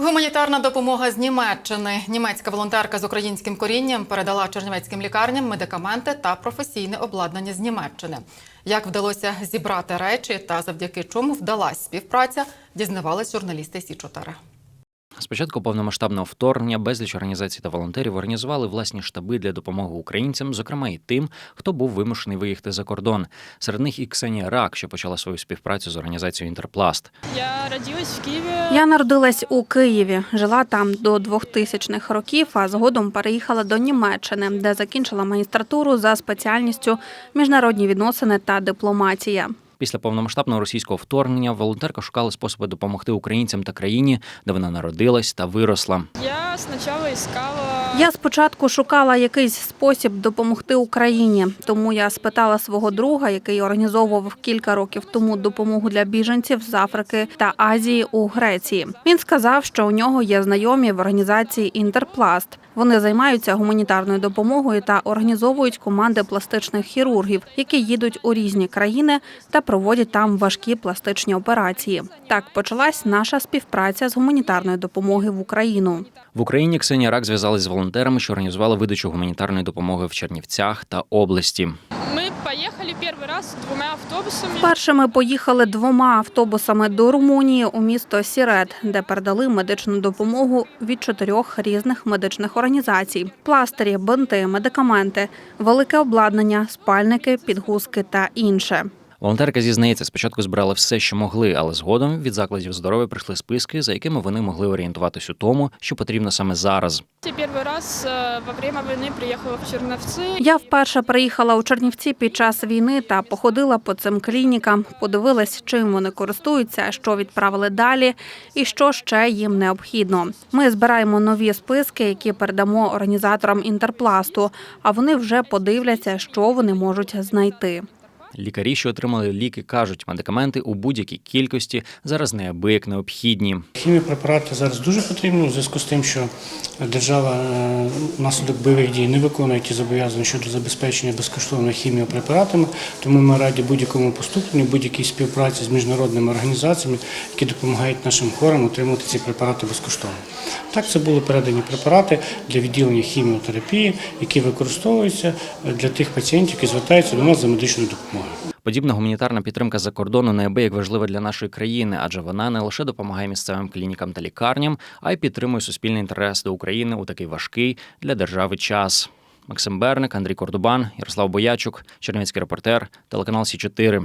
Гуманітарна допомога з Німеччини. Німецька волонтерка з українським корінням передала чернівецьким лікарням медикаменти та професійне обладнання з Німеччини. Як вдалося зібрати речі та завдяки чому вдалась співпраця, дізнавались журналісти Сі 4 З початку повномасштабного вторгнення безліч організацій та волонтерів організували власні штаби для допомоги українцям, зокрема і тим, хто був вимушений виїхати за кордон. Серед них і Ксенія Рак, що почала свою співпрацю з організацією Інтерпласт. Я родилась в Киеве. Я народилась у Києві, жила там до 2000-х років, а згодом переїхала до Німеччини, де закінчила магістратуру за спеціальністю міжнародні відносини та дипломатія. Після повномасштабного російського вторгнення волонтерка шукала способи допомогти українцям та країні, де вона народилась та виросла. Я. Я спочатку шукала якийсь спосіб допомогти Україні, тому я спитала свого друга, який організовував кілька років тому допомогу для біженців з Африки та Азії у Греції. Він сказав, що у нього є знайомі в організації Інтерпласт. Вони займаються гуманітарною допомогою та організовують команди пластичних хірургів, які їдуть у різні країни та проводять там важкі пластичні операції. Так почалась наша співпраця з гуманітарної допомоги в Україну. В Україні Ксенія Рак зв'язалась з волонтерами, що організували видачу гуманітарної допомоги в Чернівцях та області. Мы поехали первый раз двумя автобусами. Вперше ми поїхали двома автобусами до Румунії у місто Сірет, де передали медичну допомогу від чотирьох різних медичних організацій: пластирі, бинти, медикаменти, велике обладнання, спальники, підгузки та інше. Волонтерка зізнається, спочатку збирали все, що могли, але згодом від закладів здоров'я прийшли списки, за якими вони могли орієнтуватись у тому, що потрібно саме зараз. Я первый раз э, во время войны приехала в Черновцы. Я вперше приїхала у Чернівці під час війни та походила по цим клінікам, подивилась, чим вони користуються, що відправили далі, і що ще їм необхідно. Ми збираємо нові списки, які передамо організаторам інтерпласту. А вони вже подивляться, що вони можуть знайти. Лікарі, що отримали ліки, кажуть, медикаменти у будь-якій кількості зараз неабияк необхідні. Хіміопрепарати зараз дуже потрібні у зв'язку з тим, що держава е, внаслідок бойових дій не виконує ті зобов'язання щодо забезпечення безкоштовними хіміопрепаратами. Тому ми раді будь-якому поступленню, будь-якій співпраці з міжнародними організаціями, які допомагають нашим хворим отримувати ці препарати безкоштовно. Так, це були передані препарати для відділення хіміотерапії, які використовуються для тих пацієнтів, які звертаються до нас за медичною допомогою. Подібна гуманітарна підтримка за кордону неабияк важлива для нашої країни, адже вона не лише допомагає місцевим клінікам та лікарням, а й підтримує суспільний інтерес до України у такий важкий для держави час. Максим Берник, Андрій Кордубан, Ярослав Боячук, Чернівецький репортер, телеканал Сі 4